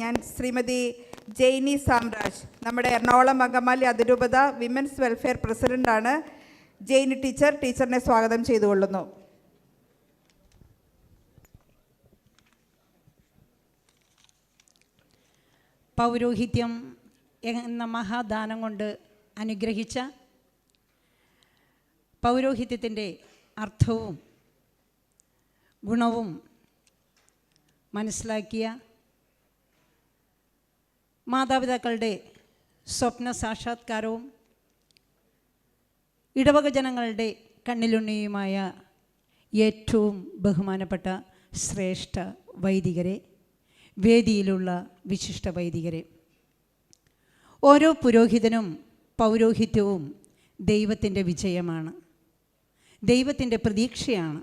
ഞാൻ ശ്രീമതി ജെയ്നി സാംരാജ് നമ്മുടെ എറണാകുളം അങ്കമാലി അതിരൂപത വിമൻസ് വെൽഫെയർ പ്രസിഡന്റാണ് ജെയ്നി ടീച്ചർ ടീച്ചറിനെ സ്വാഗതം ചെയ്തുകൊള്ളുന്നു. പൗരോഹിത്യം എന്ന മഹാദാനം കൊണ്ട് അനുഗ്രഹിച്ച പൗരോഹിത്യത്തിന്റെ അർത്ഥവും ഗുണവും മനസ്സിലാക്കിയ മാതാപിതാക്കളുടെ സ്വപ്ന സാക്ഷാത്കാരവും ഇടവക ജനങ്ങളുടെ കണ്ണിലുണ്ണിയുമായ ഏറ്റവും ബഹുമാനപ്പെട്ട ശ്രേഷ്ഠ വൈദികരെ വേദിയിലുള്ള വിശിഷ്ട വൈദികരെ. ഓരോ പുരോഹിതനും പൗരോഹിത്യവും ദൈവത്തിന്റെ വിജയമാണ്. ദൈവത്തിന്റെ പ്രതീക്ഷയാണ്.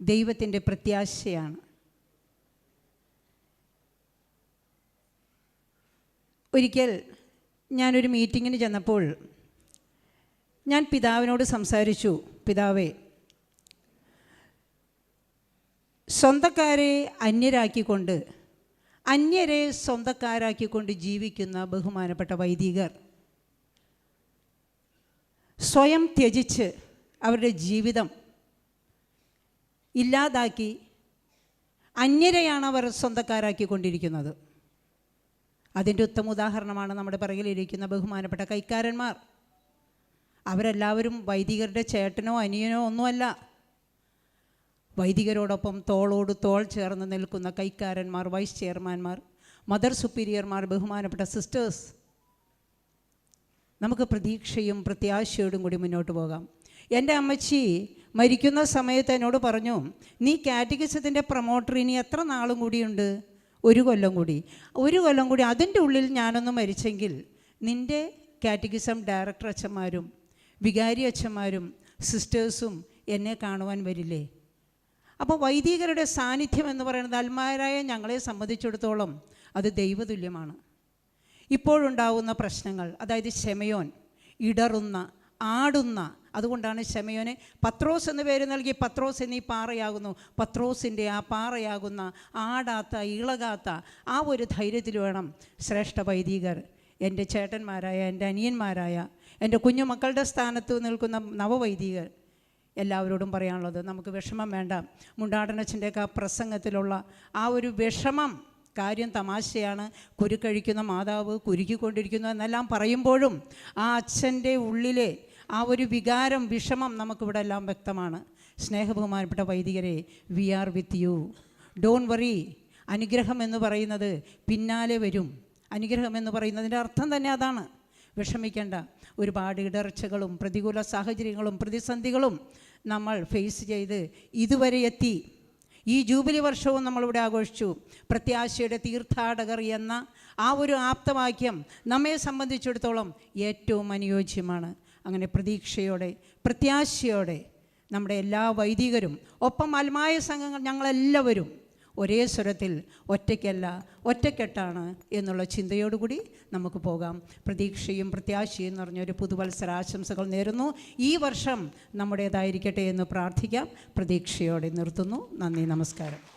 ദൈവത്തിന്റെ പ്രത്യാശയാണ്. ഒരിക്കൽ ഞാനൊരു മീറ്റിങ്ങിന് ചെന്നപ്പോൾ ഞാൻ പിതാവിനോട് സംസാരിച്ചു പിതാവേ സ്വന്തക്കാരെ അന്യരാക്കിക്കൊണ്ട് അന്യരെ സ്വന്തക്കാരാക്കിക്കൊണ്ട് ജീവിക്കുന്ന ബഹുമാനപ്പെട്ട വൈദികർ സ്വയം ത്യജിച്ച് അവരുടെ ജീവിതം ഇല്ലാതാക്കി അന്യരെയാണ് അവർ സ്വന്തക്കാരാക്കിക്കൊണ്ടിരിക്കുന്നത്. അതിന്റെ ഉത്തമ ഉദാഹരണമാണ് നമ്മുടെ പിറകിലിരിക്കുന്ന ബഹുമാനപ്പെട്ട കൈക്കാരന്മാർ. അവരെല്ലാവരും വൈദികരുടെ ചേട്ടനോ അനിയനോ ഒന്നുമല്ല. വൈദികരോടൊപ്പം തോളോട് തോൾ ചേർന്ന് നിൽക്കുന്ന കൈക്കാരന്മാർ വൈസ് ചെയർമാൻമാർ മദർ സുപ്പീരിയർമാർ ബഹുമാനപ്പെട്ട സിസ്റ്റേഴ്സ്. നമുക്ക് പ്രതീക്ഷയും പ്രത്യാശയോടും കൂടി മുന്നോട്ട് പോകാം. എന്റെ അമ്മച്ചി മരിക്കുന്ന സമയത്ത് എന്നോട് പറഞ്ഞു നീ കാറ്റഗിസത്തിന്റെ പ്രൊമോട്ടർ ഇനി എത്ര നാളും കൂടിയുണ്ട്? ഒരു കൊല്ലം കൂടി. ഒരു കൊല്ലം കൂടി അതിന്റെ ഉള്ളിൽ ഞാനൊന്ന് മരിച്ചെങ്കിൽ നിന്റെ കാറ്റഗിസം ഡയറക്ടർ അച്ഛന്മാരും വികാരി അച്ഛന്മാരും സിസ്റ്റേഴ്സും എന്നെ കാണുവാൻ വരില്ലേ? അപ്പോൾ വൈദികരുടെ സാന്നിധ്യം എന്ന് പറയുന്നത് അൽമാരായ ഞങ്ങളെ സംബന്ധിച്ചിടത്തോളം അത് ദൈവതുല്യമാണ്. ഇപ്പോഴുണ്ടാവുന്ന പ്രശ്നങ്ങൾ അതായത് ക്ഷമയോൻ ഇടറുന്ന ആടുന്ന അതുകൊണ്ടാണ് ശമയോനെ പത്രോസ് എന്ന് പേര് നൽകി പത്രോസ് എന്നീ പാറയാകുന്നു. പത്രോസിന്റെ ആ പാറയാകുന്ന ആടാത്ത ഇളകാത്ത ആ ഒരു ധൈര്യത്തിൽ വേണം ശ്രേഷ്ഠ വൈദികർ. എന്റെ ചേട്ടന്മാരായ എന്റെ അനിയന്മാരായ എന്റെ കുഞ്ഞുമക്കളുടെ സ്ഥാനത്ത് നിൽക്കുന്ന നവവൈദികർ എല്ലാവരോടും പറയാനുള്ളത് നമുക്ക് വിഷമം വേണ്ട. മുണ്ടാടനച്ചന്റെയൊക്കെ ആ പ്രസംഗത്തിലുള്ള ആ ഒരു വിഷമം കാര്യം തമാശയാണ്. കുരുക്കഴിക്കുന്ന മാതാവ് കുരുക്കിക്കൊണ്ടിരിക്കുന്നു എന്നെല്ലാം പറയുമ്പോഴും ആ അച്ഛന്റെ ഉള്ളിലെ ആ ഒരു വികാരം വിഷമം നമുക്കിവിടെ എല്ലാം വ്യക്തമാണ്. സ്നേഹബഹുമാനപ്പെട്ട വൈദികരെ we are with you don't worry അനുഗ്രഹം എന്ന് പറയുന്നത് പിന്നാലെ വരും. അനുഗ്രഹം എന്ന് പറയുന്നതിന്റെ അർത്ഥം തന്നെ അതാണ്. വിഷമിക്കേണ്ട. ഒരുപാട് ഇടർച്ചകളും പ്രതികൂല സാഹചര്യങ്ങളും പ്രതിസന്ധികളും നമ്മൾ ഫേസ് ചെയ്ത് ഇതുവരെ എത്തി. ഈ ജൂബിലി വർഷവും നമ്മളിവിടെ ആഘോഷിച്ചു. പ്രത്യാശയുടെ തീർത്ഥാടകർ എന്ന ആ ഒരു ആപ്തവാക്യം നമ്മെ സംബന്ധിച്ചിടത്തോളം ഏറ്റവും അനുയോജ്യമാണ്. അങ്ങനെ പ്രതീക്ഷയോടെ പ്രത്യാശയോടെ നമ്മുടെ എല്ലാ വൈദികരും ഒപ്പം അൽമായ സംഘങ്ങൾ ഞങ്ങളെല്ലാവരും ഒരേ സ്വരത്തിൽ ഒറ്റയ്ക്കല്ല ഒറ്റക്കെട്ടാണ് എന്നുള്ള ചിന്തയോടുകൂടി നമുക്ക് പോകാം. പ്രതീക്ഷയും പ്രത്യാശയും നിറഞ്ഞൊരു പുതുവത്സര ആശംസകൾ നേരുന്നു. ഈ വർഷം നമ്മുടേതായിരിക്കട്ടെ എന്ന് പ്രാർത്ഥിക്കാം. പ്രതീക്ഷയോടെ നിർത്തുന്നു. നന്ദി നമസ്കാരം.